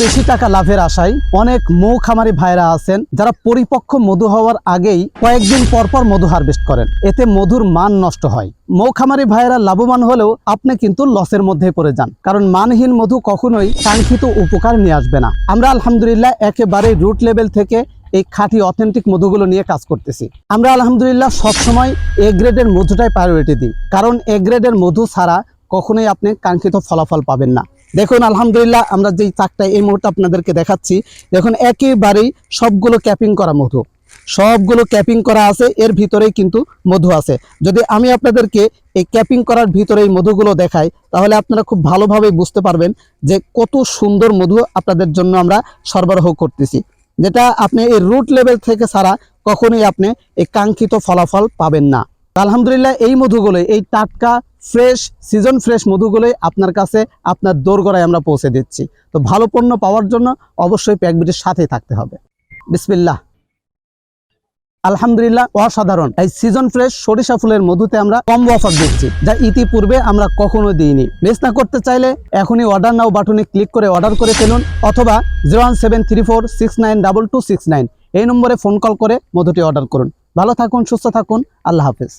বেশি টাকা লাভের আশায় অনেক মৌ খামারি ভাইরা আছেন, যারা পরিপক্ক মধু হওয়ার আগেই কয়েকদিন পর পর মধু হারভেস্ট করেন। এতে মধুর মান নষ্ট হয়। মৌ খামারি ভাইয়েরা লাভবান হলেও আপনি কিন্তু লসের মধ্যে পড়ে যান, কারণ মানহীন মধু কখনোই কাঙ্ক্ষিত উপকার নিয়ে আসবে না। আমরা আলহামদুলিল্লাহ একেবারে রুট লেভেল থেকে এই খাঁটি অথেন্টিক মধুগুলো নিয়ে কাজ করতেছি। আমরা আলহামদুলিল্লাহ সবসময় এ গ্রেডের মধুটাই প্রায়োরিটি দিই, কারণ এ গ্রেডের মধু ছাড়া কখনোই আপনি কাঙ্ক্ষিত ফলাফল পাবেন না। দেখুন, আলহামদুলিল্লাহ আমরা যেই চাকটা এই মুহূর্তে আপনাদেরকে দেখাচ্ছি, দেখুন, একেবারেই সবগুলো ক্যাপিং করা মধু। সবগুলো ক্যাপিং করা আছে, এর ভিতরেই কিন্তু মধু আছে। যদি আমি আপনাদেরকে এই ক্যাপিং করার ভিতরে এই মধুগুলো দেখাই, তাহলে আপনারা খুব ভালোভাবে বুঝতে পারবেন যে কত সুন্দর মধু আপনাদের জন্য আমরা সরবরাহ করতেছি। যেটা আপনি এই রুট লেভেল থেকে ছাড়া কখনোই আপনি এই কাঙ্ক্ষিত ফলাফল পাবেন না। আলহামদুলিল্লাহ, এই মধুগুলোই এই টাটকা ফ্রেশ সিজন ফ্রেশ মধুগুলোই আপনার কাছে আপনার দোরগড়ায় আমরা পৌঁছে দিচ্ছি। তো ভালো পণ্য পাওয়ার জন্য অবশ্যই প্যাকবিটির সাথেই থাকতে হবে। বিসমিল্লাহ। আলহামদুলিল্লাহ, অসাধারণ। এই সিজন ফ্রেশ সরিষা ফুলের মধুতে আমরা কম অফার দিচ্ছি, যা ইতিপূর্বে আমরা কখনো দিইনি। মিস না করতে চাইলে এখনই অর্ডার নাও বাটনে ক্লিক করে অর্ডার করে ফেলুন, অথবা zero one seven three four six nine double two six nine এই নম্বরে ফোন কল করে মধুটি অর্ডার করুন। ভালো থাকুন, সুস্থ থাকুন, আল্লাহ হাফেজ।